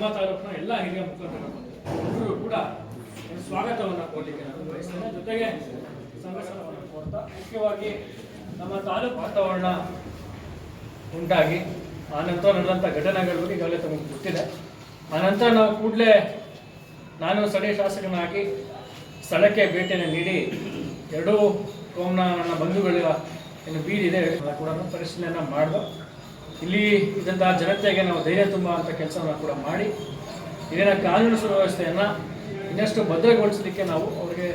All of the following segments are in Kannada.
ನಮ್ಮ ತಾಲೂಕಿನ ಎಲ್ಲ ಹಿರಿಯ ಮುಖಂಡರು ಎಲ್ಲರೂ ಕೂಡ ಸ್ವಾಗತವನ್ನು ಕೊಡಲಿಕ್ಕೆ ನಾನು ಬಯಸ್ತೇನೆ ಜೊತೆಗೆ ಸಂಘರ್ಷವನ್ನು ಕೋರ್ತಾ ಮುಖ್ಯವಾಗಿ ನಮ್ಮ ತಾಲೂಕು ವಾತಾವರಣ ಉಂಟಾಗಿ ಆನಂತರ ನಡೆದಂಥ ಘಟನೆಗಳ ಬಗ್ಗೆ ಈಗಾಗಲೇ ತಮಗೆ ಗೊತ್ತಿದೆ. ಆನಂತರ ನಾವು ಕೂಡಲೇ ನಾನು ಸ್ಥಳೀಯ ಶಾಸಕನಾಗಿ ಸ್ಥಳಕ್ಕೆ ಭೇಟಿಯನ್ನು ನೀಡಿ ಎರಡೂ ಕೋಮ್ನ ನನ್ನ ಬಂಧುಗಳ ಏನು ಬೀದಿದೆ ಕೂಡ ಪರಿಶೀಲನೆ ಮಾಡಿದು ಇಲ್ಲಿ ಇದ್ದಂತಹ ಜನತೆಗೆ ನಾವು ಧೈರ್ಯ ತುಂಬ ಅಂತ ಕೆಲಸವನ್ನು ಕೂಡ ಮಾಡಿ, ಇಲ್ಲಿನ ಕಾನೂನು ಸುವ್ಯವಸ್ಥೆಯನ್ನು ಇನ್ನಷ್ಟು ಭದ್ರಗೊಳಿಸಲಿಕ್ಕೆ ನಾವು ಅವರಿಗೆ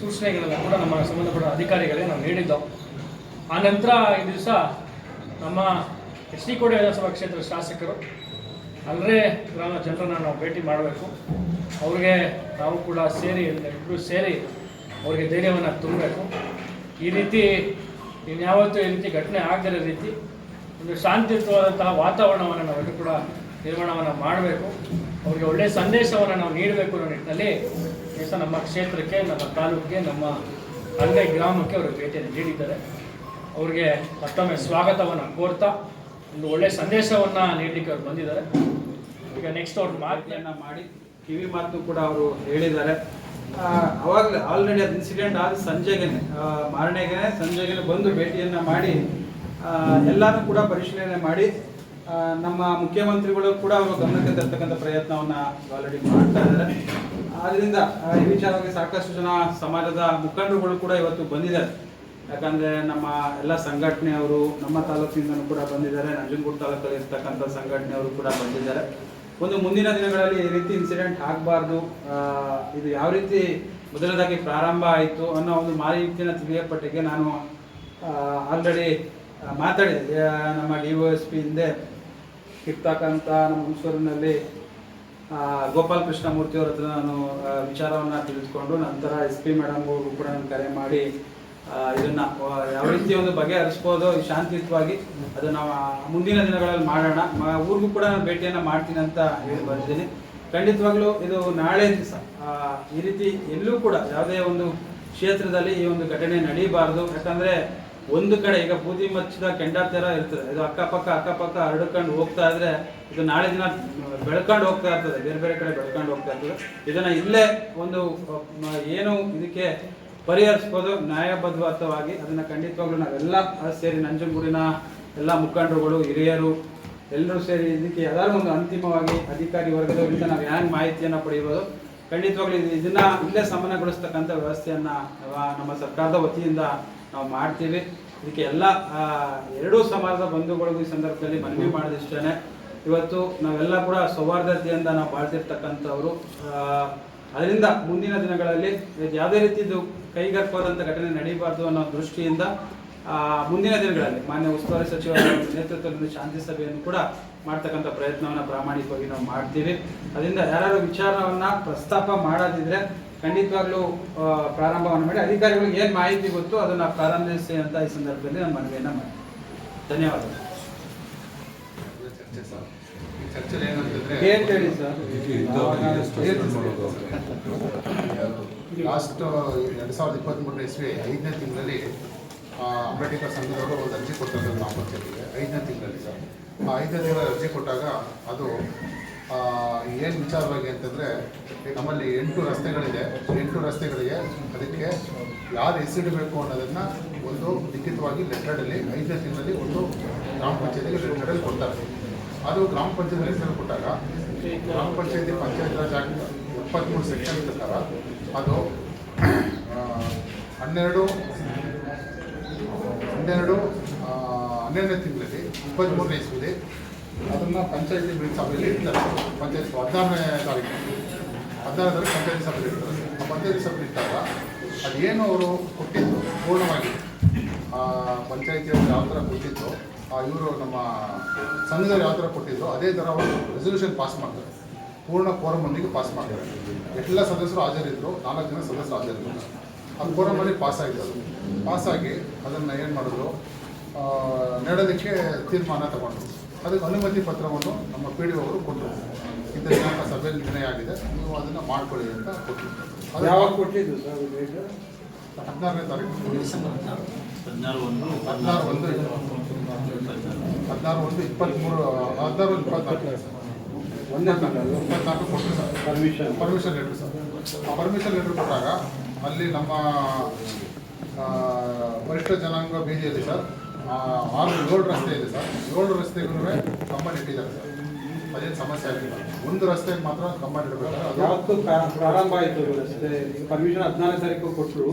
ಸೂಚನೆಗಳನ್ನು ಕೂಡ ನಮ್ಮ ಸಂಬಂಧಪಟ್ಟ ಅಧಿಕಾರಿಗಳಿಗೆ ನಾವು ನೀಡಿದ್ದೆವು ಆ ನಂತರ ಈ ದಿವಸ ನಮ್ಮ ಎಸ್ ಡಿ ಕೋಟೆ ವಿಧಾನಸಭಾ ಕ್ಷೇತ್ರದ ಶಾಸಕರು ಅಲ್ಲರೇ ಗ್ರಾಮ ಜನರನ್ನು ನಾವು ಭೇಟಿ ಮಾಡಬೇಕು. ಅವ್ರಿಗೆ ನಾವು ಕೂಡ ಸೇರಿ ಇಬ್ಬರು ಸೇರಿ ಅವ್ರಿಗೆ ಧೈರ್ಯವನ್ನು ತುಂಬಬೇಕು. ಈ ರೀತಿ ಇನ್ಯಾವತ್ತೂ ಈ ರೀತಿ ಘಟನೆ ಆಗದಿರೋ ರೀತಿ ಒಂದು ಶಾಂತಿಯುತವಾದಂತಹ ವಾತಾವರಣವನ್ನು ನಾವೆಲ್ಲರೂ ಕೂಡ ನಿರ್ಮಾಣವನ್ನು ಮಾಡಬೇಕು. ಅವರಿಗೆ ಒಳ್ಳೆಯ ಸಂದೇಶವನ್ನು ನಾವು ನೀಡಬೇಕು ಅನ್ನೋ ನಿಟ್ಟಿನಲ್ಲಿ ದಿವಸ ನಮ್ಮ ಕ್ಷೇತ್ರಕ್ಕೆ, ನಮ್ಮ ತಾಲೂಕಿಗೆ, ನಮ್ಮ ಅಂಗೈ ಗ್ರಾಮಕ್ಕೆ ಅವರು ಭೇಟಿಯನ್ನು ನೀಡಿದ್ದಾರೆ. ಅವರಿಗೆ ಮತ್ತೊಮ್ಮೆ ಸ್ವಾಗತವನ್ನು ಕೋರ್ತಾ, ಒಂದು ಒಳ್ಳೆಯ ಸಂದೇಶವನ್ನು ನೀಡಲಿಕ್ಕೆ ಅವರು ಬಂದಿದ್ದಾರೆ. ಈಗ ನೆಕ್ಸ್ಟ್ ಅವ್ರ ಮಾತನ್ನು ಮಾಡಿ, ಕಿವಿ ಮಾತು ಕೂಡ ಅವರು ಹೇಳಿದ್ದಾರೆ. ಅವಾಗಲೇ ಆಲ್ರೆಡಿ ಅದು ಇನ್ಸಿಡೆಂಟ್ ಆದ ಸಂಜೆಗೆನೆ ಮಾರನೆಗೆ ಸಂಜೆಗೆ ಬಂದು ಭೇಟಿಯನ್ನು ಮಾಡಿ ಎಲ್ಲಾನು ಕೂಡ ಪರಿಶೀಲನೆ ಮಾಡಿ ನಮ್ಮ ಮುಖ್ಯಮಂತ್ರಿಗಳು ಕೂಡ ಅವರು ಗಮನಕ್ಕೆ ತರ್ತಕ್ಕಂಥ ಪ್ರಯತ್ನವನ್ನ ಆಲ್ರೆಡಿ ಮಾಡ್ತಾ ಇದ್ದಾರೆ. ಆದ್ರಿಂದ ಈ ವಿಚಾರವಾಗಿ ಸಾಕಷ್ಟು ಜನ ಸಮಾಜದ ಮುಖಂಡರುಗಳು ಕೂಡ ಇವತ್ತು ಬಂದಿದ್ದಾರೆ. ಯಾಕಂದ್ರೆ ನಮ್ಮ ಎಲ್ಲ ಸಂಘಟನೆಯವರು, ನಮ್ಮ ತಾಲೂಕಿನಿಂದನೂ ಕೂಡ ಬಂದಿದ್ದಾರೆ. ನಂಜನಗೂಡು ತಾಲೂಕಲ್ಲಿ ಇರ್ತಕ್ಕಂಥ ಸಂಘಟನೆಯವರು ಕೂಡ ಬಂದಿದ್ದಾರೆ. ಒಂದು ಮುಂದಿನ ದಿನಗಳಲ್ಲಿ ಈ ರೀತಿ ಇನ್ಸಿಡೆಂಟ್ ಆಗಬಾರ್ದು. ಇದು ಯಾವ ರೀತಿ ಮೊದಲದಾಗಿ ಪ್ರಾರಂಭ ಆಯಿತು ಅನ್ನೋ ಒಂದು ಮಾಹಿತಿಯನ್ನು ತಿಳಿಯಪಟ್ಟಿಗೆ ನಾನು ಆಲ್ರೆಡಿ ಮಾತಾಡಿದೆ. ನಮ್ಮ ಡಿ ಒ ಎಸ್ ಪಿ ಹಿಂದೆ ಇರ್ತಕ್ಕಂಥ ನಮ್ಮ ಹುಣಸೂರಿನಲ್ಲಿ ಗೋಪಾಲ್ ಕೃಷ್ಣ ಮೂರ್ತಿ ಅವ್ರ ಹತ್ರ ನಾನು ವಿಚಾರವನ್ನು ತಿಳಿದುಕೊಂಡು ನಂತರ ಎಸ್ ಪಿ ಮೇಡಮ್ ಅವರು ಕೂಡ ನಾನು ಕರೆ ಮಾಡಿ ಇದನ್ನು ಯಾವ ರೀತಿ ಒಂದು ಬಗೆಹರಿಸ್ಬೋದು ಶಾಂತಿಯುತವಾಗಿ ಅದು ನಾವು ಮುಂದಿನ ದಿನಗಳಲ್ಲಿ ಮಾಡೋಣ. ಊರಿಗೂ ಕೂಡ ನಾನು ಭೇಟಿಯನ್ನು ಮಾಡ್ತೀನಿ ಅಂತ ಹೇಳಿ ಬಂದಿದ್ದೀನಿ. ಖಂಡಿತವಾಗ್ಲೂ ಇದು ನಾಳೆ ದಿವಸ. ಈ ರೀತಿ ಎಲ್ಲೂ ಕೂಡ ಯಾವುದೇ ಒಂದು ಕ್ಷೇತ್ರದಲ್ಲಿ ಈ ಒಂದು ಘಟನೆ ನಡೀಬಾರ್ದು. ಯಾಕಂದ್ರೆ ಒಂದು ಕಡೆ ಈಗ ಬೂದಿ ಮಚ್ಚಿದ ಕೆಂಡ ತರ ಇರ್ತದೆ. ಇದು ಅಕ್ಕಪಕ್ಕ ಅಕ್ಕಪಕ್ಕ ಹರಡ್ಕೊಂಡು ಹೋಗ್ತಾ ಇದ್ರೆ ಇದು ನಾಳೆ ದಿನ ಬೆಳ್ಕೊಂಡು ಹೋಗ್ತಾ ಇರ್ತದೆ. ಬೇರೆ ಬೇರೆ ಕಡೆ ಬೆಳ್ಕೊಂಡು ಹೋಗ್ತಾ ಇರ್ತದೆ. ಇದನ್ನ ಇಲ್ಲೇ ಒಂದು ಏನು ಇದಕ್ಕೆ ಪರಿಹರಿಸ್ಬೋದು, ನ್ಯಾಯಬದ್ಧವಾಗಿ. ಅದನ್ನ ಖಂಡಿತವಾಗ್ಲೂ ನಾವೆಲ್ಲ ಸೇರಿ ನಂಜನಗೂಡಿನ ಎಲ್ಲ ಮುಖಂಡರುಗಳು, ಹಿರಿಯರು, ಎಲ್ಲರೂ ಸೇರಿ ಇದಕ್ಕೆ ಯಾವ್ದಾದ್ರು ಒಂದು ಅಂತಿಮವಾಗಿ ಅಧಿಕಾರಿ ವರ್ಗದವರಿಂದ ನಾವು ಹ್ಯಾಂಗ್ ಮಾಹಿತಿಯನ್ನ ಪಡೆಯಬಹುದು? ಖಂಡಿತವಾಗ್ಲೂ ಇದು- ಇದನ್ನ ಇಲ್ಲೇ ಸಮನಗೊಳಿಸ್ತಕ್ಕಂಥ ವ್ಯವಸ್ಥೆಯನ್ನ ನಮ್ಮ ಸರ್ಕಾರದ ವತಿಯಿಂದ ನಾವು ಮಾಡ್ತೀವಿ. ಇದಕ್ಕೆ ಎಲ್ಲ ಎರಡೂ ಸಮಾಜದ ಬಂಧುಗಳಿಗೂ ಈ ಸಂದರ್ಭದಲ್ಲಿ ಮನವಿ ಮಾಡಿದಿಷ್ಟೇ ಇವತ್ತು ನಾವೆಲ್ಲ ಕೂಡ ಸೌಹಾರ್ದತೆಯಿಂದ ನಾವು ಬಾಳ್ತಿರ್ತಕ್ಕಂಥವ್ರು. ಅದರಿಂದ ಮುಂದಿನ ದಿನಗಳಲ್ಲಿ ಯಾವುದೇ ರೀತಿದು ಕೈಗಾರಿಕವಾದಂಥ ಘಟನೆ ನಡೀಬಾರ್ದು ಅನ್ನೋ ದೃಷ್ಟಿಯಿಂದ ಮುಂದಿನ ದಿನಗಳಲ್ಲಿ ಮಾನ್ಯ ಉಸ್ತುವಾರಿ ಸಚಿವರ ನೇತೃತ್ವದಲ್ಲಿ ಶಾಂತಿ ಸಭೆಯನ್ನು ಕೂಡ ಮಾಡ್ತಕ್ಕಂಥ ಪ್ರಯತ್ನವನ್ನು ಪ್ರಾಮಾಣಿಕವಾಗಿ ನಾವು ಮಾಡ್ತೀವಿ. ಅದರಿಂದ ಯಾರು ವಿಚಾರವನ್ನು ಪ್ರಸ್ತಾಪ ಮಾಡೋದಿದ್ರೆ ಖಂಡಿತವಾಗ್ಲೂ ಪ್ರಾರಂಭವನ್ನು ಮಾಡಿ ಅಧಿಕಾರಿಗಳಿಗೆ ಏನು ಮಾಹಿತಿ ಗೊತ್ತು ಅದನ್ನ ಪ್ರಾರಂಭಿಸಿ ಅಂತ ಈ ಸಂದರ್ಭದಲ್ಲಿ ನಾನು ಮನವಿಯನ್ನ ಮಾಡಿ ಧನ್ಯವಾದಗಳು. ಲಾಸ್ಟ್ ಎರಡು ಸಾವಿರದ ಇಪ್ಪತ್ತ್ಮೂರನೇ ಇಸ್ವಿ ಐದನೇ ತಿಂಗಳಲ್ಲಿ ಅಂಬೇಡ್ಕರ್ ಸಂಘದವರು ಒಂದು ಅರ್ಜಿ ಕೊಟ್ಟದ್ದು ನಾವು ಪಂಚಾಯತಿಗೆ ಐದನೇ ತಿಂಗಳಲ್ಲಿ ಸರ್. ಆ ಐದನೇ ತಿಂಗಳ ಅರ್ಜಿ ಕೊಟ್ಟಾಗ ಅದು ಏನು ವಿಚಾರವಾಗಿ ಅಂತಂದರೆ, ನಮ್ಮಲ್ಲಿ ಎಂಟು ರಸ್ತೆಗಳಿದೆ. ಎಂಟು ರಸ್ತೆಗಳಿಗೆ ಅದಕ್ಕೆ ಯಾರು ಹೆಸರಿಡಬೇಕು ಅನ್ನೋದನ್ನು ಒಂದು ಲಿಖಿತವಾಗಿ ಲೆಟರ್ಡಲ್ಲಿ ಐದನೇ ತಿಂಗಳಲ್ಲಿ ಒಂದು ಗ್ರಾಮ ಪಂಚಾಯತಿಗೆ ಲೆಟರಲ್ಲಿ ಕೊಡ್ತಾರೆ. ಅದು ಗ್ರಾಮ ಪಂಚಾಯತ್ ಹೆಸರು ಕೊಟ್ಟಾಗ, ಗ್ರಾಮ ಪಂಚಾಯತಿ ಪಂಚಾಯತ್ ರಾಜ್ ಆಕ್ಟ್ ಎಪ್ಪತ್ತ್ಮೂರು ಸೆಕ್ಷನ್ ಪ್ರಕಾರ ಅದು ಹನ್ನೆರಡು ಹನ್ನೆರಡು ಹನ್ನೆರಡನೇ ತಿಂಗಳಲ್ಲಿ ಇಪ್ಪತ್ತ್ಮೂರನೇ ಇಸ್ವಿದೆ ಅದನ್ನು ಪಂಚಾಯತಿ ಸಭೆಯಲ್ಲಿ ಇಡ್ತಾರೆ ಪಂಚಾಯತ್ ಹದಿನಾರನೇ ತಾರೀಕು. ಹದಿನಾರನೇ ತಾರೀಕು ಪಂಚಾಯತಿ ಸಭೆಯಲ್ಲಿ ಇಡ್ತಾರೆ ಆ ಪಂಚಾಯತಿ ಸಭೆ ಇಟ್ಟಾಗ ಅದೇನು ಅವರು ಕೊಟ್ಟಿದ್ದು ಪೂರ್ಣವಾಗಿ ಆ ಪಂಚಾಯತಿಯವರು ಯಾವ ಥರ ಕೊಟ್ಟಿದ್ದು ಇವರು ನಮ್ಮ ಸಂಘದವ್ರು ಯಾವ ಥರ ಕೊಟ್ಟಿದ್ದು ಅದೇ ಥರ ಅವರು ರೆಸೊಲ್ಯೂಷನ್ ಪಾಸ್ ಮಾಡ್ತಾರೆ. ಪೂರ್ಣ ಕೋರಮೊಂದಿಗೆ ಪಾಸ್ ಮಾಡ್ತಾರೆ. ಎಲ್ಲ ಸದಸ್ಯರು ಹಾಜರಿದ್ದರು ನಾಲ್ಕು ಜನ ಸದಸ್ಯರು ಹಾಜರಿದ್ದರು ಅದು ಕೋರಮಲ್ಲಿ ಪಾಸ್ ಆಗಿದ್ದರು ಪಾಸಾಗಿ ಅದನ್ನು ಏನು ಮಾಡಿದ್ರು? ಆ, ನಡೆಯೋದಕ್ಕೆ ತೀರ್ಮಾನ ತಗೊಂಡ್ರು. ಅದಕ್ಕೆ ಅನುಮತಿ ಪತ್ರವನ್ನು ನಮ್ಮ ಪಿ ಡಿ ಅವರು ಕೊಟ್ಟರು. ಇಂಥ ದಿನಾಂಕ ಸಭೆಯಲ್ಲಿ ನಿರ್ಣಯ ಆಗಿದೆ. ನೀವು ಅದನ್ನು ಮಾಡ್ಕೊಳ್ಳಿ ಅಂತ ಕೊಟ್ಟರು. ಯಾವಾಗ ಕೊಟ್ಟಿದ್ದು ಸರ್ ಹದಿನಾರನೇ ತಾರೀಕು. ಹದಿನಾರು. ಒಂದು ಹದಿನಾರು ಒಂದು. ಹದಿನಾರು ಒಂದು ಇಪ್ಪತ್ತ್ಮೂರು ಹದಿನಾರು ಒಂದು ಇಪ್ಪತ್ನಾಲ್ಕು. ಒಂದೇ ತಾರೀಕು ಇಪ್ಪತ್ನಾಲ್ಕು ಕೊಟ್ಟರು sir. Permission permission letter sir. ಆ ಪರ್ಮಿಷನ್ ಲೆಟ್ರ್ ಕೊಟ್ಟಾಗ ಅಲ್ಲಿ ನಮ್ಮ ಆ, ವರಿಷ್ಠ ಜನಾಂಗ ಬೀದಿಯಲ್ಲಿ ಸರ್ ಆರು ಏಳು ರಸ್ತೆ ಇದೆ ಸರ್. ಏಳು ರಸ್ತೆಗೂ ಕಂಬ ಇಟ್ಟಿದ್ದಾರೆ ಸರ್. ಅದೇನು ಸಮಸ್ಯೆ ಆಗಿಲ್ಲ. ಒಂದು ರಸ್ತೆಗೆ ಮಾತ್ರ ಕಂಬ ನೆಡಬೇಕಾದ್ರೆ ಅದು ಯಾವತ್ತು ಪ್ರಾ- ಪ್ರಾರಂಭ ಆಯಿತು ರಸ್ತೆ. ಪರ್ಮಿಷನ್ ಹದಿನಾಲ್ಕು ತಾರೀಕು ಕೊಟ್ಟರು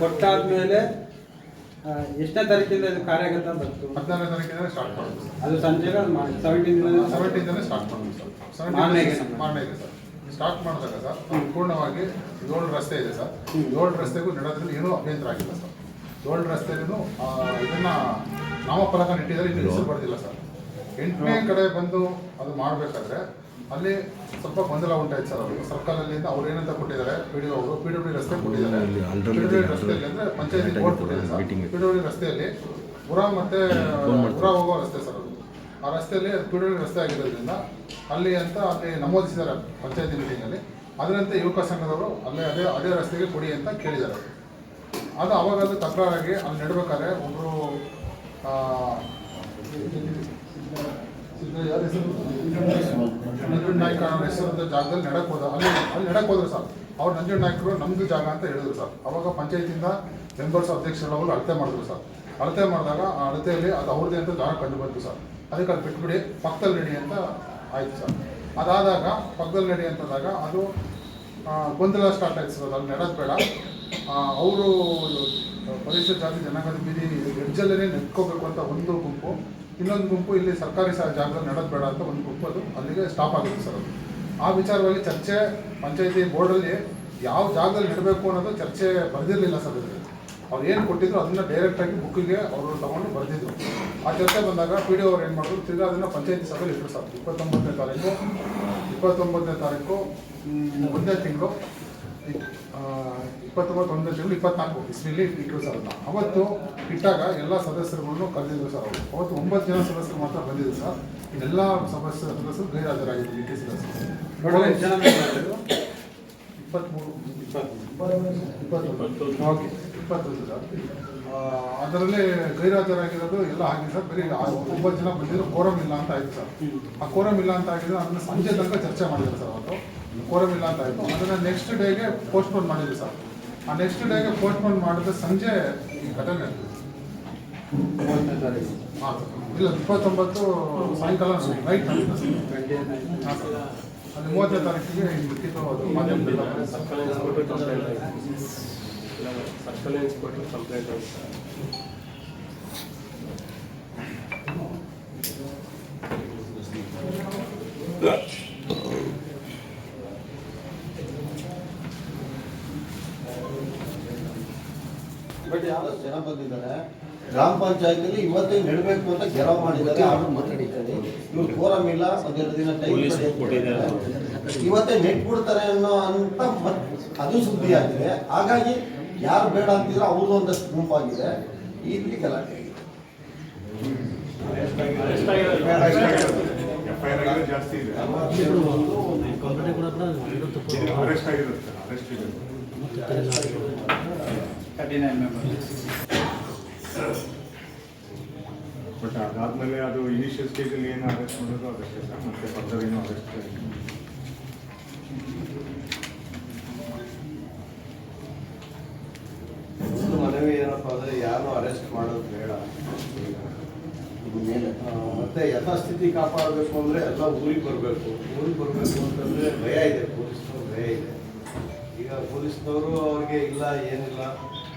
ಕೊಟ್ಟಾದ್ಮೇಲೆ ಮೇಲೆ ಎಷ್ಟನೇ ತಾರೀಕಿಂದ ಇದು ಕಾರ್ಯಗತ ಬಂತು? ಹದಿನಾರನೇ ತಾರೀಕಿಂದ ಸ್ಟಾರ್ಟ್ ಮಾಡೋದು ಸರ್. ಅದು ಸಂಜೆ ಸೆವೆಂಟೀನ್ ದಿನ ಸೆವೆಂಟೀನ್ದನೇ ಸ್ಟಾರ್ಟ್ ಮಾಡೋದು ಸರ್? ಸೆವೆಂಟೀನ್ ಮಾರನೆಗೆ ಸರ್. ಸ್ಟಾರ್ಟ್ ಮಾಡಿದಾಗ ಸರ್ ಪೂರ್ಣವಾಗಿ ಏಳು ರಸ್ತೆ ಇದೆ ಸರ್. ಏಳು ರಸ್ತೆಗೂ ನಡೋದ್ರಲ್ಲಿ ಏನೂ ಅಭ್ಯಂತರ ಆಗಿಲ್ಲ ಸರ್. ಏಳು ರಸ್ತೆಗೂ ಇದನ್ನ ನಾಮಫಲಕ ನೆಟ್ಟಿದ್ದಾರೆ ಇಲ್ಲಿ ಹೆಸರು ಬರ್ತಿಲ್ಲ ಸರ್. ಎಂಟನೇ ಕಡೆ ಬಂದು ಅದು ಮಾಡಬೇಕಾದ್ರೆ ಅಲ್ಲಿ ಸ್ವಲ್ಪ ಗೊಂದಲ ಉಂಟಾಯ್ತು ಸರ್ ಅವರು ಸರ್ಕಲಲ್ಲಿಂದ ಅವ್ರು ಏನಂತ ಕೊಟ್ಟಿದ್ದಾರೆ ಪಿ ಡಿ ಅವರು ಪಿ ಡಬ್ಲ್ಯೂ ರಸ್ತೆ ಕೊಟ್ಟಿದ್ದಾರೆ. ಪಿ ಡಬ್ಲ್ಯೂ ರಸ್ತೆಯಲ್ಲಿ ಅಂದ್ರೆ ಪಂಚಾಯತಿ ಬೋರ್ಡ್ ಕೊಟ್ಟಿದ್ದಾರೆ ಸರ್. ಪಿ ಡಬ್ಲ್ಯೂ ರಸ್ತೆಯಲ್ಲಿ ಪುರ ಮತ್ತೆ ಪುರ ಹೋಗೋ ರಸ್ತೆ ಸರ್ ಅದು. ಆ ರಸ್ತೆಯಲ್ಲಿ ಪಿ ಡಬ್ಲ್ಯೂ ರಸ್ತೆ ಆಗಿರೋದ್ರಿಂದ ಅಲ್ಲಿ ಅಂತ ಅಲ್ಲಿ ನಮೂದಿಸಿದ್ದಾರೆ ಪಂಚಾಯತಿ ಮೀಟಿಂಗಲ್ಲಿ ಅದರಂತೆ ಯುವಕ ಸಂಘದವರು ಅಲ್ಲೇ ಅದೇ ಅದೇ ರಸ್ತೆಗೆ ಕೊಡಿ ಅಂತ ಕೇಳಿದ್ದಾರೆ. ಅದು ಅವಾಗ ಅದು ತಕರಾರಾಗಿ ಅಲ್ಲಿ ನೆಡ್ಬೇಕಾದ್ರೆ ಒಬ್ಬರು ನಂಜುಂಡ ನಾಯ್ಕ ಅನ್ನೋ ಹೆಸರದ ಜಾಗದಲ್ಲಿ ನಡಕ್ ಹೋದ ಅಲ್ಲಿ ಅಲ್ಲಿ ನಡಕ್ ಹೋದ್ರು ಸರ್ ಅವ್ರು ನಂಜುಂಡ ನಾಯ್ಕರು ನಮ್ದು ಜಾಗ ಅಂತ ಹೇಳಿದ್ರು ಸರ್ ಅವಾಗ ಪಂಚಾಯತಿಯಿಂದ ಮೆಂಬರ್ಸ್ ಅಧ್ಯಕ್ಷರುಗಳು ಅಳತೆ ಮಾಡಿದ್ರು ಸರ್ ಅಳತೆ ಮಾಡಿದಾಗ ಆ ಅಳತೆಯಲ್ಲಿ ಅದು ಅವ್ರದೇ ಅಂತ ಜಾಗ ಕಂಡು ಬಂತು ಸರ್ ಅದಕ್ಕೆ ಅದು ಬಿಟ್ಬಿಡಿ, ಪಕ್ಕದಲ್ಲಿ ನಡಿ ಅಂತ ಆಯ್ತು ಸರ್ ಅದಾದಾಗ, ಪಕ್ಕದಲ್ಲಿ ನಡಿ ಅಂತಂದಾಗ ಅದು ಗೊಂದಲ ಸ್ಟಾರ್ಟ್ ಆಯ್ತು ಸರ್. ಅಲ್ಲಿ ನೆಡೋದು ಬೇಡ. ಅವರು ಪರಿಶಿಷ್ಟ ಜಾತಿ ಜನಾಂಗದ ಬೀದಿ ಎಡ್ಜಲ್ಲೇ ನೆಟ್ಕೋಬೇಕು ಅಂತ ಒಂದು ಗುಂಪು, ಇನ್ನೊಂದು ಗುಂಪು ಇಲ್ಲಿ ಸರ್ಕಾರಿ ಸಹ ಜಾಗದಲ್ಲಿ ಬೇಡ ಅಂತ ಒಂದು ಗುಂಪು ಅದು. ಅಲ್ಲಿಗೆ ಸ್ಟಾಪ್ ಆಗುತ್ತೆ ಸರ್ ಅದು. ಆ ವಿಚಾರವಾಗಿ ಚರ್ಚೆ ಪಂಚಾಯತಿ ಬೋರ್ಡಲ್ಲಿ ಯಾವ ಜಾಗದಲ್ಲಿ ನೆಡಬೇಕು ಅನ್ನೋದು ಚರ್ಚೆ ಬರೆದಿರಲಿಲ್ಲ ಸರ್ ಅದರಲ್ಲಿ ಅವ್ರು ಏನು ಕೊಟ್ಟಿದ್ರು ಅದನ್ನ ಡೈರೆಕ್ಟಾಗಿ ಬುಕ್ಕಿಗೆ ಅವರು ತಗೊಂಡು ಬರೆದಿದ್ರು. ಆ ಚರ್ಚೆ ಬಂದಾಗ ಪಿ ಡಿ ಅವ್ರು ಏನು ಮಾಡಿದ್ರು, ತಿರ್ಗಿ ಅದನ್ನು ಪಂಚಾಯತಿ ಸಭೆಯಲ್ಲಿ ಇಟ್ಟರು ಸರ್. ಇಪ್ಪತ್ತೊಂಬತ್ತನೇ ತಾರೀಕು ಇಪ್ಪತ್ತೊಂಬತ್ತನೇ ತಾರೀಕು ಒಂದನೇ ತಿಂಗಳು. ಇಪ್ಪತ್ತೊಂಬತ್ತು ಒಂದನೇ ತಿಂಗಳು ಇಪ್ಪತ್ನಾಲ್ಕು ಇಸ್ವಿಲಿ ಇಟ್ಟರು ಸರ್ ಅದನ್ನ ಅವತ್ತು ಇಟ್ಟಾಗ ಎಲ್ಲ ಸದಸ್ಯರುಗಳನ್ನು ಕರೆದಿದ್ರು ಸರ್ ಅವರು. ಅವತ್ತು ಒಂಬತ್ತು ಜನ ಸದಸ್ಯರು ಮಾತ್ರ ಬಂದಿದ್ರು ಸರ್. ಎಲ್ಲ ಸದಸ್ಯ ಸದಸ್ಯರು ಗೈರಾಜರಾಗಿದ್ರು ಡಿ ಟಿ ಸದಸ್ಯರು? ಇಪ್ಪತ್ತ್ಮೂರು ಇಪ್ಪತ್ತು ಇಪ್ಪತ್ತೊಂದು. ಓಕೆ. ಇಪ್ಪತ್ತೊಂದು ಸರ್. ಅದರಲ್ಲಿ ಗೈರಾಜರಾಗಿರೋದು ಎಲ್ಲ ಆಗಿದೆ ಸರ್. ಬರೀ ಒಂಬತ್ತು ಜನ ಬಂದಿದ್ರು. ಕೋರಮ್ ಇಲ್ಲ ಅಂತ ಆಯ್ತು ಸರ್. ಆ ಕೋರಮ್ ಇಲ್ಲ ಅಂತ ಆಗಿದ್ರೆ ಅದನ್ನ ಸಂಜೆ ತನಕ ಚರ್ಚೆ ಮಾಡಿದ್ರು ಸರ್ ಅವತ್ತು ಕೋರಮ್ ಇಲ್ಲ ಅಂತ ಆಯ್ತು. ಅದನ್ನ ನೆಕ್ಸ್ಟ್ ಡೇಗೆ ಪೋಸ್ಟ್ಪೋನ್ ಮಾಡಿದ್ವಿ ಸರ್. ಆ ನೆಕ್ಸ್ಟ್ ಡೇಗೆ ಪೋಸ್ಟ್ಪೋನ್ ಮಾಡಿದ್ರೆ ಸಂಜೆ ಈ ಘಟನೆ ಹಾಂ ಇಲ್ಲ, ಇಪ್ಪತ್ತೊಂಬತ್ತು ಸಾಯಂಕಾಲ ಸರ್. ಅಲ್ಲಿ ಮೂವತ್ತನೇ ತಾರೀಕಿಗೆ ಈ ಲಿಖಿತ ಅದು ಮಾಧ್ಯಮದಲ್ಲಿ. Circle inspector complaint sir circle inspector complaint ಆಗಿದೆ ಬಟ್ ಯಾವತ್ತು ಜನ ಬಂದಿದ್ದಾರೆ. ಗ್ರಾಮ ಪಂಚಾಯತಿಯಲ್ಲಿ ಇವತ್ತೇ ನೆಡಬೇಕು ಅಂತ ಗೆರವ ಮಾಡಿದ್ದಾರೆ. ಅವರು ಮಾತಾಡಿದ್ದಾರೆ. ಇವ್ರು ಕೋರಮ್ ಇಲ್ಲ. ಒಂದೆರಡು ದಿನ ಟೈಮ್. ಇವತ್ತೇ ನೆಟ್ ಬಿಡ್ತಾರೆ ಅನ್ನೋ ಅಂತ ಅದು ಸುದ್ದಿ ಆಗಿದೆ. ಹಾಗಾಗಿ ಯಾರು ಬೇಡ ಅಂತಿದ್ರೆ ಅವ್ರದ್ದು ಒಂದಷ್ಟು ಗುಂಪಾಗಿದೆ ಇಲ್ಲಿ ಗಲಾಟೆ ಆಗಿದೆ. ಎಫ್ಐಆರ್ ಬಟ್ ಅದಾದ್ಮೇಲೆ ಅದು ಇನಿಷಿಯಲ್ ಸ್ಟೇಜಲ್ಲಿ ಏನು ಅರೆಸ್ಟ್ ಮಾಡೋದು ಅದಕ್ಕೆ ಸರ್ ಮತ್ತೆ ಫರ್ದರ್ ಏನು ಅರೆಸ್ಟ್ ಮನವಿ ಏನಪ್ಪ ಅಂದ್ರೆ ಯಾರು ಅರೆಸ್ಟ್ ಮಾಡೋದು ಬೇಡ. ಮೇಲೆ ಮತ್ತೆ ಯಥಾಸ್ಥಿತಿ ಕಾಪಾಡಬೇಕು ಅಂದ್ರೆ ಎಲ್ಲ ಊರಿಗೆ ಬರಬೇಕು. ಊರಿಗೆ ಬರಬೇಕು ಅಂತಂದ್ರೆ ಭಯ ಇದೆ ಪೊಲೀಸ್ನವ್ರು ಭಯ ಇದೆ. ಈಗ ಪೊಲೀಸ್ನವರು ಅವ್ರಿಗೆ ಇಲ್ಲ ಏನಿಲ್ಲ.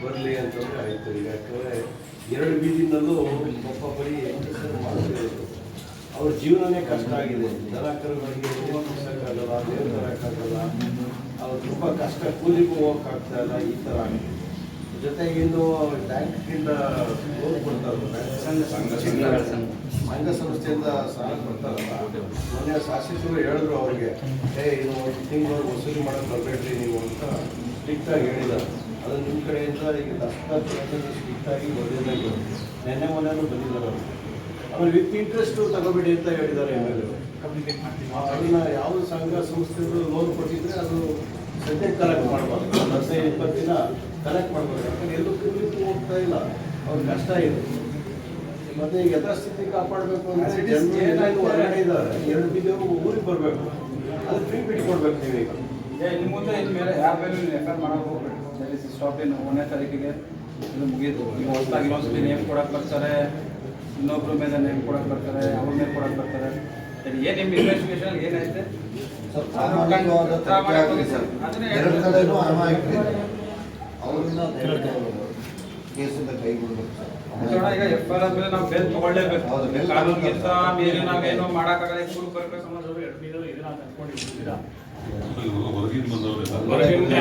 ಬರಲಿ ಅಂತಂದ್ರೆ ಆಯ್ತು. ಈಗ ಯಾಕಂದ್ರೆ ಎರಡು ಬೀದಿನಲ್ಲೂ ಒಬ್ಬ ಬರೀ ಮಾಡ್ತಿರೋದು ಅವ್ರ ಜೀವನನೇ ಕಷ್ಟ ಆಗಿದೆ. ದನ ಕರುಗಳಿಗೆ ನೀರು ಕುಡ್ಸಕ್ಕಾಗಲ್ಲ ನೀರು ತರಕ್ಕಾಗಲ್ಲ ಅವ್ರು ತುಂಬ ಕಷ್ಟ ಕೂಲಿಗೂ ಹೋಗಕ್ಕಾಗ್ತಾ ಇಲ್ಲ ಈ ಥರ ಆಗಿದೆ. ಜೊತೆಗಿಂದು ಇನ್ನು ಬ್ಯಾಂಕಿಂದ ಲೋನ್ ಕೊಡ್ತಾರಲ್ಲ ಸಂಘ ಸಂಸ್ಥೆಯಿಂದ ಸಾಲ ಕೊಡ್ತಾರಲ್ಲ ಮೊನ್ನೆ ಶಾಸಕರು ಹೇಳಿದ್ರು ಅವ್ರಿಗೆ ಏ ಇದು ಒಂದು ತಿಂಗಳು ವಸೂಲಿ ಮಾಡಕ್ಕೆ ಬರಬೇಡ್ರಿ ನೀವು ಅಂತ ಸ್ಟ್ರಿಕ್ಟಾಗಿ ಹೇಳಿದ್ದಾರೆ. ಅದು ನಿಮ್ಮ ಕಡೆಯಿಂದ ಈಗ ದಸ್ತಾವೇಜು ಸ್ಟ್ರಿಕ್ಟಾಗಿ ನೆನ್ನೆ ಮೊನ್ನೆನೂ ಬಂದಿದ್ದಾರೆ ಅವರು. ಆಮೇಲೆ ವಿತ್ ಇಂಟ್ರೆಸ್ಟು ತಗೋಬೇಡಿ ಅಂತ ಹೇಳಿದ್ದಾರೆ ಎಂ ಎಲ್ ಅದನ್ನ ಯಾವ ಸಂಘ ಸಂಸ್ಥೆಗಳು ಲೋನ್ ಕೊಟ್ಟಿದ್ರೆ ಅದು ಸದ್ಯಕ್ಕೆ ಕಲೆಕ್ಟ್ ಮಾಡಬಾರ್ದು ಒಂದು ಹದಿನೈದು ಇಪ್ಪತ್ತು ದಿನ ಕಲೆಕ್ಟ್ ಮಾಡಬಾರ್ದು ಯಾಕಂದ್ರೆ ಎಲ್ಲೂ ಕೂಲಿಕ್ಕೂ ಹೋಗ್ತಾ ಇಲ್ಲ. ಅವ್ರ ಕಷ್ಟ ಇದೆ. ಮತ್ತೆ ಯಥಾಸ್ಥಿತಿ ಕಾಪಾಡಬೇಕು ಅಂದರೆ ಏನಾಯ್ತು ಹೊರಗಡೆ ಇದ್ದಾರೆ. ಎರಡು ಬಿದ್ದವರು ಊರಿಗೆ ಬರಬೇಕು. ಅದು ಫ್ರೀ ಬಿಟ್ಟು ಕೊಡ್ಬೇಕು ನೀವೀಗ. ಏ, ಇನ್ನು ಮುಂದೆ ಇನ್ನು ಮೇಲೆ ಯಾರ ಮೇಲೂ ಮಾಡೋಕೆ ಎಫ್ ಐ ಮಾಡಕ್ಕೆ ಹೋಗ್ಬೇಡಿ ಸ್ಟಾಪ್ ಇನ್ನು ಒಂದನೇ ತಾರೀಕಿಗೆ ಇದು ಮುಗಿಯಿತು. ಈಗ ಹೊಸದಾಗಿ ಇನ್ನೊಂದ್ಸಲಿ ನೇಮ್ ಕೊಡಕ್ಕೆ ಬರ್ತಾರೆ ಇನ್ನೊಬ್ರ ಮೇಲೆ ನೇಮ್ ಕೊಡಕ್ಕೆ ಬರ್ತಾರೆ ಅವ್ರ ಮೇಲೆ ಕೊಡಕ್ಕೆ ಬರ್ತಾರೆ. ಏನು ನಿಮ್ಮ ಇನ್ವೆಸ್ಟಿಗೇಷನ್ ಏನೈತೆ ಕೇಸಿಂದ ಕೈ ಬಿಡ್ಬೇಕು ಸರ್. ಈಗ ಎಫ್ ಐ ಆರ್ ಆದ್ಮೇಲೆ ನಾವು ಬೆಲ್ ತಗೊಳ್ಳೇಬೇಕು. ಹೌದು, ಬೇಲ್ ಕಾನೂನಿಗಿಂತ ಮೇಲೆ ನಾವೇನು ಮಾಡೋಕ್ಕಾಗಲ್ಲ ಕೂಡ ಬರ್ಬೇಕು ಅನ್ನೋದು ಇದನ್ನ ಅನ್ಕೊಂಡಿದ್ದೀರಾ ಹೊರಗಿನ.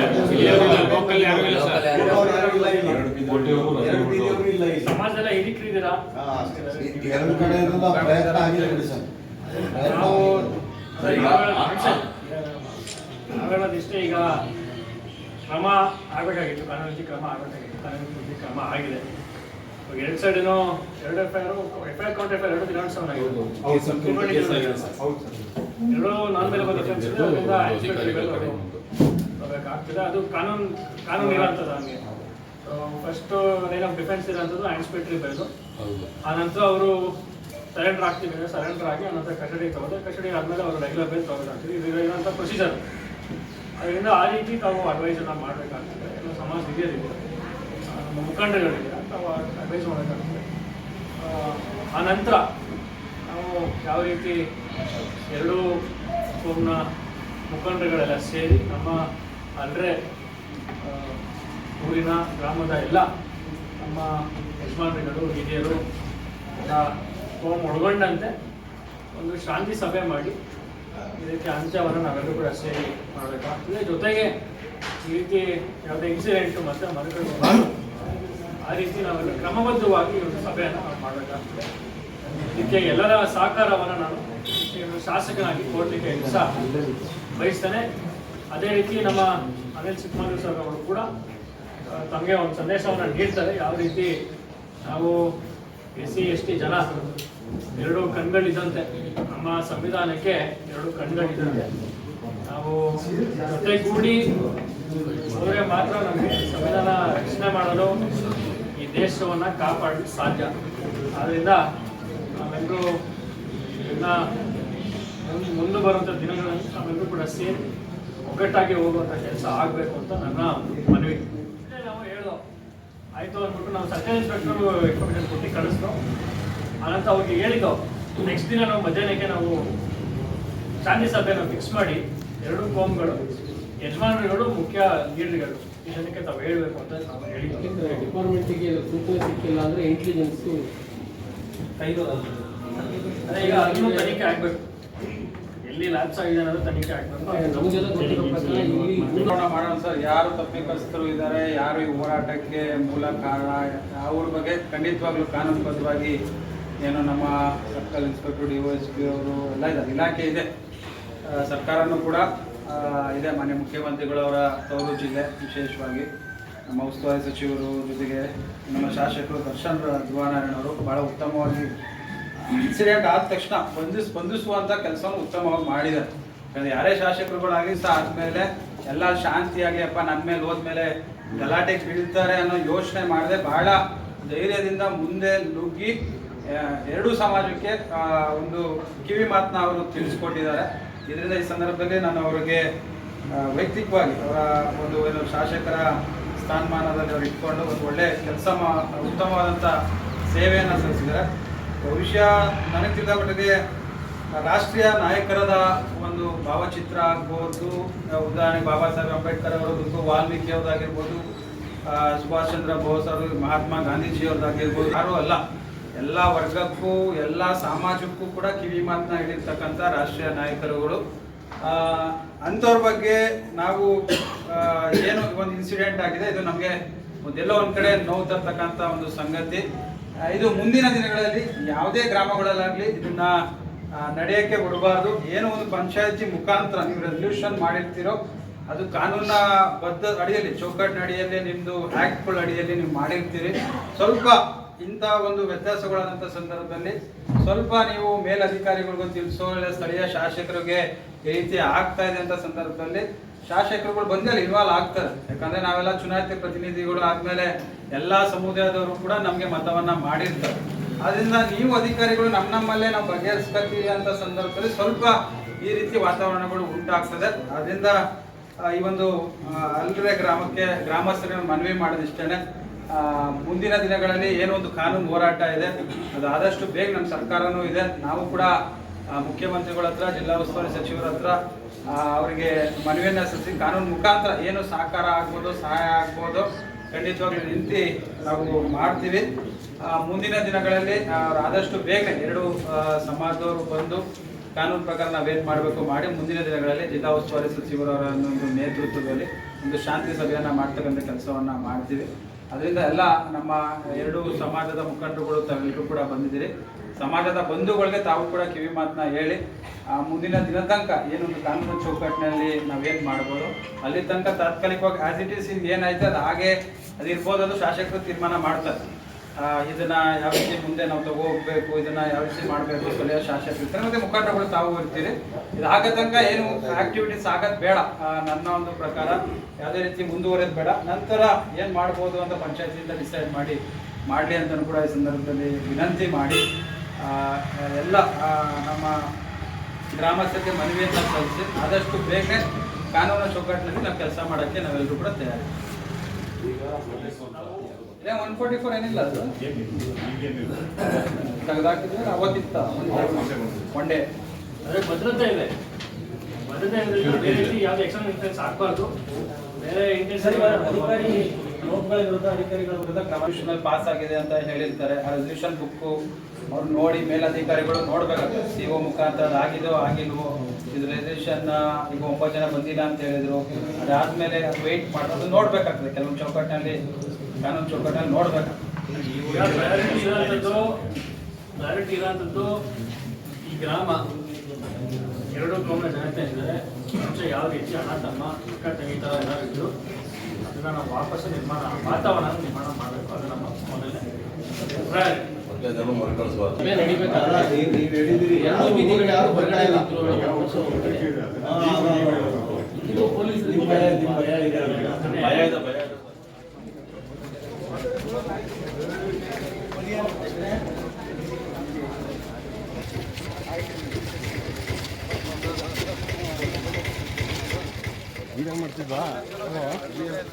ಎರಡು ಕಡೆ ಪ್ರಯತ್ನ ಆಗಿದೆ ಸರ್ ಈಗ ಕ್ರಮ ಆಗಬೇಕಾಗಿತ್ತು ಕಾನೂನು ಕ್ರಮ ಆಗಬೇಕಾಗಿತ್ತು ಕ್ರಮ ಆಗಿದೆ ಎರಡ್ ಸೈಡ್ ಏನೋ ಎರಡು F I R F I R count F I R ಎರಡು ದಿನಾಂಶ ಸರ್ ಎರಡು ನಾನ್ ಮೇಲೆ ಹೋಗ್ಬೇಕಾಗ್ತದೆ ಅದು ಕಾನೂನು ಕಾನೂನು ಇರೋಂಥದ್ದು ಹಂಗೆ. ಫಸ್ಟ್ ಲೈನ್ ಆಫ್ ಡಿಫೆನ್ಸ್ ಇರೋಂಥದ್ದು ಇನ್ಸ್ಪೆಕ್ಟ್ರಿ ಬೆಳೆದು ಆನಂತರ ನಂತರ ಅವರು ಸರೆಂಡರ್ ಆಗ್ತಿದ್ರೆ ಸರೆಂಡರ್ ಆಗಿ ಆನಂತರ ಕಸ್ಟಡಿ ತಗೊಂಡು ಕಸ್ಟಡಿ ಆದಮೇಲೆ ಅವರು ರೆಗ್ಯುಲರ್ ಬೇಸ್ ತಗೋದಾಗ್ತದೆ ಇದು ಇರೋಂಥ ಪ್ರೊಸೀಜರ್ ಅದರಿಂದ ಆ ರೀತಿ ತಾವು ಅಡ್ವೈಸನ್ನು ಮಾಡಬೇಕಾಗ್ತದೆ. ಎಲ್ಲ ಸಮಾಜ ಹಿರಿಯರಿಗೆ ನಮ್ಮ ಮುಖಂಡಗಳಿಗೆ ತಾವು ಅಡ್ವೈಸ್ ಮಾಡಬೇಕಾಗ್ತದೆ. ಆ, ಆ ನಾವು ಯಾವ ರೀತಿ ಎರಡೂ ಕೋಮ್ನ ಮುಖಂಡಗಳೆಲ್ಲ ಸೇರಿ ನಮ್ಮ ಅಂದರೆ ಊರಿನ ಗ್ರಾಮದ ಎಲ್ಲ ನಮ್ಮ ಯಜಮಾನರುಗಳು, ಹಿರಿಯರು ಎಲ್ಲ ಕೋಮ್ ಒಳಗೊಂಡಂತೆ ಒಂದು ಶಾಂತಿ ಸಭೆ ಮಾಡಿ ಇದಕ್ಕೆ ಅಂತ್ಯವನ್ನು ನಾವೆಲ್ಲರೂ ಕೂಡ ಸೇರಿ ಮಾಡಬೇಕಾಗ್ತದೆ. ಜೊತೆಗೆ ಈ ರೀತಿ ಯಾವುದೇ ಇನ್ಸಿಡೆಂಟು ಮತ್ತು ಮರುಗಳು ಆ ರೀತಿ ನಾವೆಲ್ಲ ಕ್ರಮಬದ್ಧವಾಗಿ ಒಂದು ಸಭೆಯನ್ನು ಮಾಡಬೇಕಾಗ್ತದೆ. ಇದಕ್ಕೆ ಎಲ್ಲರ ಸಹಕಾರವನ್ನು ನಾನು ಶಾಸಕನಾಗಿ ಕೋರ್ಟಿಗೆ ಸಹ ಬಯಸ್ತಾನೆ. ಅದೇ ರೀತಿ ನಮ್ಮ ಅನಿಲ್ ಚಿಕ್ಕಮಗಳೂರು ಸರ್ ಅವರು ಕೂಡ ತಮಗೆ ಒಂದು ಸಂದೇಶವನ್ನು ನೀಡ್ತಾರೆ. ಯಾವ ರೀತಿ ನಾವು ಎಸ್ ಸಿ ಎಸ್ ಟಿ ಜನ ಎರಡು ಕಣ್ಗಳಿದ್ದಂತೆ, ನಮ್ಮ ಸಂವಿಧಾನಕ್ಕೆ ಎರಡು ಕಣ್ಗಳಿದ್ದಂತೆ, ನಾವು ಜೊತೆಗೂಡಿ ಹೋದರೆ ಮಾತ್ರ ನಮಗೆ ಸಂವಿಧಾನ ರಕ್ಷಣೆ ಮಾಡಲು ಈ ದೇಶವನ್ನು ಕಾಪಾಡಲು ಸಾಧ್ಯ. ಆದ್ದರಿಂದ ನಾವೆಲ್ಲರೂ ಇನ್ನ ಮುಂದೆ ಬರುವಂಥ ದಿನಗಳಲ್ಲಿ ನಾವೆಲ್ಲರೂ ಕೂಡ ಸೇರಿ ಒಗ್ಗಟ್ಟಾಗಿ ಹೋಗುವಂಥ ಕೆಲಸ ಆಗಬೇಕು ಅಂತ ನನ್ನ ಮನವಿ. ನಾವು ಹೇಳೋ ಆಯಿತು ಅಂದ್ಬಿಟ್ಟು ನಾವು ಸರ್ಕಲ್ ಇನ್ಸ್ಪೆಕ್ಟರ್ ಇನ್ಫಾರ್ಮೇಶನ್ ಕೊಟ್ಟು ಕಳಿಸ್ದೋ. ಅನಂತ ಅವ್ರಿಗೆ ಹೇಳಿದ್ದೋ. ನೆಕ್ಸ್ಟ್ ದಿನ ನಾವು ಮಧ್ಯಾಹ್ನಕ್ಕೆ ನಾವು ಶಾಂತಿ ಸಭೆನ ಫಿಕ್ಸ್ ಮಾಡಿ ಎರಡು ಕೋಮ್ಗಳು ಯಜಮಾನರುಗಳು ಮುಖ್ಯ ಲೀಡರ್ಗಳು ಜನಕ್ಕೆ ತಾವು ಹೇಳಬೇಕು ಅಂತ ನಾವು ಹೇಳಿದ್ವಿ ಡಿಪಾರ್ಟ್ಮೆಂಟಿಗೆ ಸೂಚನೆ ಸಿಕ್ಕಿಲ್ಲ ಅಂದ್ರೆ ಇಂಟೆಲಿಜೆನ್ಸ್ ಅದೇ ಈಗ ಅದನ್ನು ತನಿಖೆ ಆಗ್ಬೇಕು. ಎಲ್ಲಿ ಲ್ಯಾಪ್ಸ್ ಆಗಿದೆ ಅನ್ನೋದು ತನಿಖೆ ನಮಗೆಲ್ಲ ಗೊತ್ತಿರೋ ಪ್ರಕಾರ ಇಲ್ಲಿ ನೋಡೋಣ ಮಾಡೋಣ ಸರ್ ಯಾರು ತಪ್ಪಿತಸ್ಥರು ಇದ್ದಾರೆ ಯಾರು ಈ ಹೋರಾಟಕ್ಕೆ ಮೂಲ ಕಾರಣ ಅವ್ರ ಬಗ್ಗೆ ಖಂಡಿತವಾಗ್ಲೂ ಕಾನೂನುಬದ್ಧವಾಗಿ ಏನು ನಮ್ಮ circle inspector D O S P ಅವರು ಎಲ್ಲ ಇದ್ದಾರೆ. ಇಲಾಖೆ ಇದೆ. ಸರ್ಕಾರನೂ ಕೂಡ ಇದೆ. ಮಾನ್ಯ ಮುಖ್ಯಮಂತ್ರಿಗಳವರ ತವರು ಜಿಲ್ಲೆ ವಿಶೇಷವಾಗಿ. ನಮ್ಮ ಉಸ್ತುವಾರಿ ಸಚಿವರು ಜೊತೆಗೆ ನಮ್ಮ ಶಾಸಕರು ದರ್ಶನ್ ಧ್ರುವನಾರಾಯಣ ಅವರು ಭಾಳ ಉತ್ತಮವಾಗಿ ಇನ್ಸಿಡೆಂಟ್ ಆದ ತಕ್ಷಣ ಸ್ಪಂದಿಸ್ ಸ್ಪಂದಿಸುವಂಥ ಕೆಲಸವನ್ನು ಉತ್ತಮವಾಗಿ ಮಾಡಿದ್ದಾರೆ ಯಾಕಂದ್ರೆ ಯಾರೇ ಶಾಸಕರುಗಳಾಗಿ ಸಹ ಆದಮೇಲೆ ಎಲ್ಲ ಶಾಂತಿಯಾಗಿ ಅಪ್ಪ ನನ್ನ ಮೇಲೆ ಹೋದ್ಮೇಲೆ ಗಲಾಟೆ ಬೀಳ್ತಾರೆ ಅನ್ನೋ ಯೋಚನೆ ಮಾಡದೆ. ಬಹಳ ಧೈರ್ಯದಿಂದ ಮುಂದೆ ನುಗ್ಗಿ ಎರಡೂ ಸಮಾಜಕ್ಕೆ ಒಂದು ಕಿವಿ ಮಾತನ್ನ ಅವರು ತಿಳಿಸ್ಕೊಟ್ಟಿದ್ದಾರೆ. ಇದರಿಂದ ಈ ಸಂದರ್ಭದಲ್ಲಿ ನಾನು ಅವರಿಗೆ ವೈಯಕ್ತಿಕವಾಗಿ ಅವರ ಒಂದು, ಏನು ಶಾಸಕರ ಸ್ಥಾನಮಾನದಲ್ಲಿ ಅವರು ಇಟ್ಕೊಂಡು ಒಂದು ಒಳ್ಳೆ ಕೆಲಸ ಮಾ ಉತ್ತಮವಾದಂಥ ಸೇವೆಯನ್ನು ಸಲ್ಲಿಸಿದ್ದಾರೆ. ಬಹುಶಃ ನನಗೆ ತಿಳಿದ ಮಟ್ಟಿಗೆ ರಾಷ್ಟ್ರೀಯ ನಾಯಕರದ ಒಂದು ಭಾವಚಿತ್ರ ಆಗ್ಬೋದು. ಉದಾಹರಣೆ ಬಾಬಾ ಸಾಹೇಬ್ ಅಂಬೇಡ್ಕರ್ ಅವರದ್ದು ವಾಲ್ಮೀಕಿ ಅವ್ರದ್ದಾಗಿರ್ಬೋದು ಸುಭಾಷ್ ಚಂದ್ರ ಬೋಸ್ ಅವರು, ಮಹಾತ್ಮ ಗಾಂಧೀಜಿ ಅವ್ರದ್ದಾಗಿರ್ಬೋದು ಯಾರೂ ಅಲ್ಲ. ಎಲ್ಲ ವರ್ಗಕ್ಕೂ, ಎಲ್ಲ ಸಮಾಜಕ್ಕೂ ಕೂಡ ಕಿವಿ ಮಾತನ್ನ ಹೇಳಿರ್ತಕ್ಕಂಥ ರಾಷ್ಟ್ರೀಯ ನಾಯಕರುಗಳು. ಅಂಥವ್ರ ಬಗ್ಗೆ ನಾವು ಏನು ಒಂದು ಇನ್ಸಿಡೆಂಟ್ ಆಗಿದೆ, ಇದು ನಮಗೆ ಒಂದೆಲ್ಲೋ ಒಂದು ಕಡೆ ನೋವು ತರ್ತಕ್ಕಂಥ ಒಂದು ಸಂಗತಿ. ಇದು ಮುಂದಿನ ದಿನಗಳಲ್ಲಿ ಯಾವುದೇ ಗ್ರಾಮಗಳಲ್ಲಾಗಲಿ ಇದನ್ನ ನಡೆಯಕ್ಕೆ ಬಿಡಬಾರದು. ಏನೋ ಒಂದು ಪಂಚಾಯತಿ ಮುಖಾಂತರ ನೀವು ರೆಸಲ್ಯೂಷನ್ ಮಾಡಿರ್ತೀರೋ, ಅದು ಕಾನೂನ ಬದ್ಧ ಅಡಿಯಲ್ಲಿ, ಚೌಕಟ್ಟಿನ ಅಡಿಯಲ್ಲಿ ನಿಮ್ಮದು ಆ್ಯಕ್ಟ್ಗಳ ಅಡಿಯಲ್ಲಿ ನೀವು ಮಾಡಿರ್ತೀರಿ. ಸ್ವಲ್ಪ ಇಂಥ ಒಂದು ವ್ಯತ್ಯಾಸಗಳಾದಂಥ ಸಂದರ್ಭದಲ್ಲಿ ಸ್ವಲ್ಪ ನೀವು ಮೇಲಧಿಕಾರಿಗಳಿಗೂ ತಿಳಿಸೋ, ಇಲ್ಲ ಸ್ಥಳೀಯ ಶಾಸಕರಿಗೆ ಈ ರೀತಿ ಆಗ್ತಾ ಇದೆ ಅಂತ ಸಂದರ್ಭದಲ್ಲಿ ಶಾಸಕರುಗಳು ಬಂದ ಮೇಲೆ ಇನ್ವಾಲ್ವ್ ಆಗ್ತಾರೆ. ಯಾಕಂದ್ರೆ ನಾವೆಲ್ಲ ಚುನಾಯಿತ ಪ್ರತಿನಿಧಿಗಳು ಆದ್ಮೇಲೆ ಎಲ್ಲಾ ಸಮುದಾಯದವರು ಕೂಡ ನಮಗೆ ಮತವನ್ನ ಮಾಡಿರ್ತಾರೆ. ಅದರಿಂದ ನೀವು ಅಧಿಕಾರಿಗಳು ನಮ್ಮ ನಮ್ಮಲ್ಲೇ ನಾವು ಬಗೆಹರಿಸ್ಕೊತೀವಿ ಅಂತ ಸಂದರ್ಭದಲ್ಲಿ ಸ್ವಲ್ಪ ಈ ರೀತಿ ವಾತಾವರಣಗಳು ಉಂಟಾಗ್ತದೆ. ಅದರಿಂದ ಈ ಒಂದು ಅಲ್ರೆ ಗ್ರಾಮಕ್ಕೆ ಗ್ರಾಮಸ್ಥರಿಗೆ ಮನವಿ ಮಾಡೋದಿಷ್ಟೇನೆ. ಮುಂದಿನ ದಿನಗಳಲ್ಲಿ ಏನೊಂದು ಕಾನೂನು ಹೋರಾಟ ಇದೆ. ಅದು ಆದಷ್ಟು ಬೇಗ ನಮ್ಮ ಸರ್ಕಾರನೂ ಇದೆ. ನಾವು ಕೂಡ ಮುಖ್ಯಮಂತ್ರಿಗಳ ಹತ್ರ, ಜಿಲ್ಲಾ ಉಸ್ತುವಾರಿ ಸಚಿವರ ಹತ್ರ ಅವರಿಗೆ ಮನವಿಯನ್ನು ಸಲ್ಲಿಸಿ, ಕಾನೂನು ಮುಖಾಂತರ ಏನು ಸಹಕಾರ ಆಗ್ಬೋದು, ಸಹಾಯ ಆಗ್ಬೋದು, ಖಂಡಿತವಾಗ್ಲೂ ನಿಂತು ನಾವು ಮಾಡ್ತೀವಿ. ಮುಂದಿನ ದಿನಗಳಲ್ಲಿ ಆದಷ್ಟು ಬೇಗ ಎರಡು ಸಮಾಜದವರು ಬಂದು ಕಾನೂನು ಪ್ರಕಾರ ನಾವೇನು ಮಾಡಬೇಕು ಮಾಡಿ ಮುಂದಿನ ದಿನಗಳಲ್ಲಿ ಜಿಲ್ಲಾ ಉಸ್ತುವಾರಿ ಸಚಿವರವರ ಒಂದು ನೇತೃತ್ವದಲ್ಲಿ ಒಂದು ಶಾಂತಿ ಸಭೆಯನ್ನು ಮಾಡ್ತಕ್ಕಂಥ ಕೆಲಸವನ್ನು ಮಾಡ್ತೀವಿ. ಅದರಿಂದ ಎಲ್ಲ ನಮ್ಮ ಎರಡು ಸಮಾಜದ ಮುಖಂಡರುಗಳು ತಾವೆಲ್ಲರೂ ಕೂಡ ಬಂದಿದ್ದೀರಿ. ಸಮಾಜದ ಬಂಧುಗಳಿಗೆ ತಾವು ಕೂಡ ಕಿವಿ ಮಾತನ್ನ ಹೇಳಿ ಮುಂದಿನ ದಿನ ತನಕ ಏನೊಂದು ಕಾನೂನು ಚೌಕಟ್ಟಿನಲ್ಲಿ ನಾವೇನು ಮಾಡ್ಬೋದು? ಅಲ್ಲಿ ತನಕ ತಾತ್ಕಾಲಿಕವಾಗಿ ಆಸ್ ಇಟ್ ಇಸ್ ಇದು ಏನಾಯ್ತು ಅದು ಹಾಗೆ ಅದಿರ್ಬೋದು ಅದು ಶಾಸಕರು ತೀರ್ಮಾನ ಮಾಡ್ತಾರೆ. ಇದನ್ನ ಯಾವ ರೀತಿ ಮುಂದೆ ನಾವು ತಗೋ ಹೋಗ್ಬೇಕು ಇದನ್ನ ಯಾವ ರೀತಿ ಮಾಡಬೇಕು ಸಲಹೆ ಶಾಸಕರು ಇರ್ತಾರೆ. ಮತ್ತೆ ಮುಖಂಡರುಗಳು ತಾವು ಇರ್ತೀರಿ. ಇದು ಆಗ ತನಕ ಏನು ಆಕ್ಟಿವಿಟೀಸ್ ಆಗೋದು ಬೇಡ. ನನ್ನ ಒಂದು ಪ್ರಕಾರ ಯಾವುದೇ ರೀತಿ ಮುಂದುವರೆದು ಬೇಡ. ನಂತರ ಏನು ಮಾಡ್ಬೋದು ಅಂತ ಪಂಚಾಯತಿಯಿಂದ ಡಿಸೈಡ್ ಮಾಡಿ, ಮಾಡಲಿ ಅಂತ ಕೂಡ ಈ ಸಂದರ್ಭದಲ್ಲಿ ವಿನಂತಿ ಮಾಡಿ ಎಲ್ಲ ನಮ್ಮ ಗ್ರಾಮಸ್ಥರಿಗೆ ಮನವಿಯನ್ನು ಸಲ್ಲಿಸಿ ಆದಷ್ಟು ಬೇಗ ಕಾನೂನು ಚೌಕಟ್ಟಿನಲ್ಲಿ ನಾವು ಕೆಲಸ ಮಾಡೋಕ್ಕೆ ನಾವೆಲ್ಲರೂ ಕೂಡ ತಯಾರಿ. ಒನ್ ಫೋರ್ಟಿ ಫೋರ್ ಏನಿಲ್ಲ ಅದು? ತೆಗೆದಾಕಿದ್ರೆ ಅವತ್ತಿತ್ತ ಒನ್ ಡೇ ಅದೇ ಭದ್ರತೆ ಇದೆ. ಭದ್ರತೆ ಇರೋದ್ರಿಂದ ಬೇರೆ ರೀತಿ ಯಾವುದೇ ಎಕ್ಸ್ಟರ್ನಲ್ ಇನ್ಫ್ಲೂಯೆನ್ಸ್ ಆಗಬಾರ್ದು ಬೇರೆ ಇಂಟೆನ್ಸರಿ ಅಧಿಕಾರಿ ನೋಟ್ಗಳ ವಿರುದ್ಧ ಅಧಿಕಾರಿಗಳ ವಿರುದ್ಧ ಪಾಸ್ ಆಗಿದೆ ಅಂತ ಹೇಳಿರ್ತಾರೆ. ಆ ರೆಸಲ್ಯೂಷನ್ ಬುಕ್ಕು ಅವ್ರು ನೋಡಿ ಮೇಲಧಿಕಾರಿಗಳು ನೋಡ್ಬೇಕಾಗ್ತದೆ ಸಿ ಒ ಮುಖಾಂತರ ಆಗಿದೋ ಆಗಿಲ್ವೋ ಇದು ರೆಸಲ್ಯೂಷನ್ ಈಗ ಒಂಬತ್ತು ಜನ ಬಂದಿಲ್ಲ ಅಂತ ಹೇಳಿದ್ರು. ಅದಾದ್ಮೇಲೆ ಅದು ವೆಯ್ಟ್ ಮಾಡೋದು ನೋಡ್ಬೇಕಾಗ್ತದೆ. ಕೆಲವೊಂದು ಚೌಕಟ್ಟಿನಲ್ಲಿ ಕಾನೂನು ಚೌಕಟ್ಟಿನಲ್ಲಿ ನೋಡ್ಬೇಕಾಗ್ತದೆ. ಅಂತದ್ದು ಇರೋಂಥದ್ದು ಈ ಗ್ರಾಮ ಎರಡು ಗ್ರಾಮ ಜನತೆ ಇದ್ದಾರೆ. ಯಾವ ರೀತಿ ಅಣ್ಣ ತಮ್ಮ ಅಕ್ಕ ತಂಗಿ ಥರ ಎಲ್ಲ ಇದ್ರು ನಾವು ವಾಪಸ್ ನಿರ್ಮಾಣ ವಾತಾವರಣ ನಿರ್ಮಾಣ ಮಾಡಬೇಕು. ಅದು ನಮ್ಮ ಮೊದಲನೇ ಅಭಿಪ್ರಾಯ. ಇದು ಪೊಲೀಸ್ ನಿಮ್ಮ ಭಯ ಇದೆ ಭಯ ಇದೆ ಭಯ ಇದೆ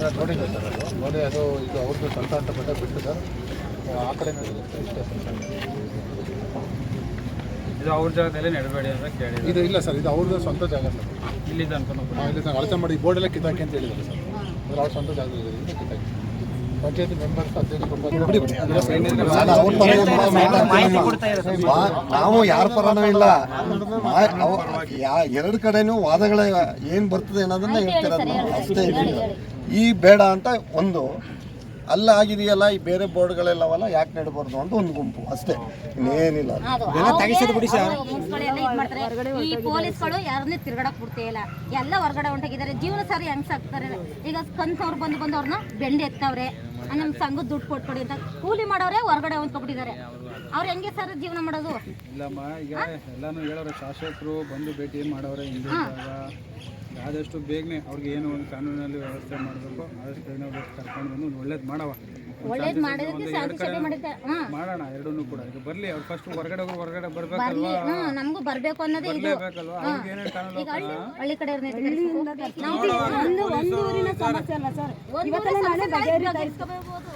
ಭಯ ಇದೆ. ಸರ್ ಅದು. ನೋಡಿ ಅದು ಇದು ಅವ್ರದ್ದು ಸ್ವಂತ ಅಂತ ಬೆಟ್ಟ ಬಿಟ್ಟು ಸರ್. ಆ ಕಡೆ ಇದು ಅವ್ರ ಜಾಗದಲ್ಲಿ ನೆಡಬೇಡಿ ಅಂತ ಕೇಳಿದ್ರು ಇದು ಇಲ್ಲ ಸರ್ ಇದು ಅವ್ರದ್ದು ಸ್ವಂತ ಜಾಗ ಸರ್. ಇಲ್ಲಿ ಅನ್ಕೊಂಡು ಇಲ್ಲಿ ಸರ್ ಅಳತೆ ಮಾಡಿ ಬೋರ್ಡ್ ಎಲ್ಲ ಕಿತ್ತಾಕಿ ಅಂತ ಹೇಳಿದ್ದಾರೆ ಸರ್. ಅವ್ರ ಸ್ವಂತ ಜಾಗದಲ್ಲಿ ಪಂಚಾಯತಿ ಮೆಂಬರ್ಸ್ ನಾವು ಯಾರ ಪರನೂ ಇಲ್ಲ. ಎರಡು ಕಡೆನೂ ವಾದಗಳ ಏನ್ ಬರ್ತದೆ ಅನ್ನೋದನ್ನ ಹೇಳ್ತಿರೋದು ಅಷ್ಟೇ ಈ ಬೇಡ ಅಂತ ಒಂದು ಅಲ್ಲ ಆಗಿದೆಯಲ್ಲ ಈ ಬೇರೆ ಬೋರ್ಡ್ಗಳೆಲ್ಲವಲ್ಲ ಯಾಕೆ ನೆಡಬಾರ್ದು ಅಂತ ಒಂದು ಗುಂಪು ಅಷ್ಟೇ. ಇನ್ನೇನಿಲ್ಲ. ಈ ಪೊಲೀಸ್ಗಳು ಯಾರನ್ನೇ ತಿರ್ಗಡಕ್ ಬಿಡ್ತೇ ಇಲ್ಲ. ಎಲ್ಲ ಹೊರಗಡೆ ಹೊಂಟಾಗಿದ್ದಾರೆ. ಜೀವನ ಸಾರಿ ಹೆಂಗ್ ಸಾಕ್ತಾರೆ? ಈಗ ಕಂತವ್ರು ಬಂದು ಬಂದು ಅವ್ರನ್ನ ಬೆಂಡೆ ಎತ್ತವ್ರೆ. ನಮ್ಮ ಸಂಘದ ದುಡ್ಡು ಕೊಟ್ಕೊಡಿ ಅಂತ ಕೂಲಿ ಮಾಡೋರೆ ಹೊರಗಡೆ ಹೊಂದ್ಕೊಬಿಟ್ಟಿದ್ದಾರೆ ಅವ್ರು ಹೆಂಗೆ ಸರ್ ಜೀವನ ಮಾಡೋದು? ಇಲ್ಲಮ್ಮ ಈಗ ಎಲ್ಲಾನು ಹೇಳೋರು ಶಾಸಕರು ಬಂದು ಭೇಟಿ ಮಾಡೋರೆ ಹಿಂದೆ ಆದಷ್ಟು ಬೇಗನೆ ಅವ್ರಿಗೆ ಏನು ಒಂದು ಕಾನೂನಲ್ಲಿ ವ್ಯವಸ್ಥೆ ಮಾಡಬೇಕು ಆದಷ್ಟು ಬೇಗನೆ ಅವ್ರಿಗೆ ಕರ್ಕೊಂಡು ಬಂದು ಒಳ್ಳೇದು ಮಾಡವ. ಒಳ್ಳೇದು ಮಾಡಿದಕ್ಕೆ ಶಾಂತಿ ಸಭೆ ಮಾಡಿದ್ದೆ ಮಾಡೋಣ ಎರಡನ್ನೂ ಕೂಡ. ಈಗ ಬರ್ಲಿ ಅವ್ರು ಫಸ್ಟ್ ಹೊರಗಡೆ ಹೋಗಿ ಹೊರಗಡೆ ಬರ್ಬೇಕಲ್ವಾ? ನಮಗೂ ಬರ್ಬೇಕು ಅನ್ನೋದೇ ಇದು. ಈಗ ಹಳ್ಳಿ ಹಳ್ಳಿ ಕಡೆ ನಾವು ಒಂದು ಒಂದು ಊರಿನ ಸಮಸ್ಯೆ ಅಲ್ಲ ಸರ್. ಇವತ್ತಲ್ಲ ನಾಳೆ ಬಗೆಹರಿಸ್ಕೋಬಹುದು